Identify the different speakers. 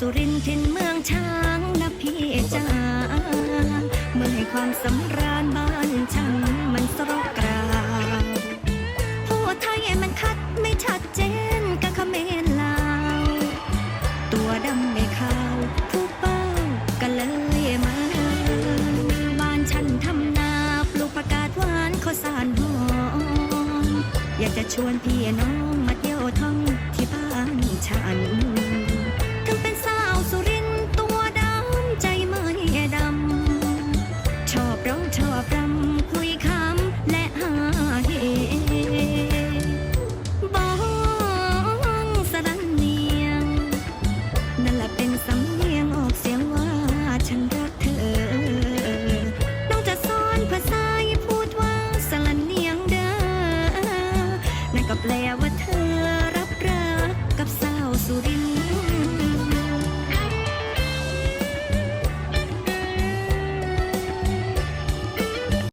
Speaker 1: สุรินทร์ถิ่นเมืองช้างนะพี่จ๋าเมื่อให้ความสำราญบ้านฉันมันสรกกราวผู้ไทยมันคัดไม่ชัดเจนกับเขมรลาว ตัวดำไม่ขาวผู้เป้าก็เลยมาบ้านฉันทำนาปลูกประกาศหวานข้าวสารหอมอยากจะชวนพี่น้องมาเที่ยวท่องที่บ้านฉัน ชอบรำคุยคำและหาเหบ้องสรันเนียง นั่นแหละเป็นสำเนียงออกเสียงว่าฉันรักเธอ น้องจะสอนภาษาพูดว่าสลันเนียงเด้อ นั่นก็แปลว่าเธอรับรักกับสาวสุรินทร์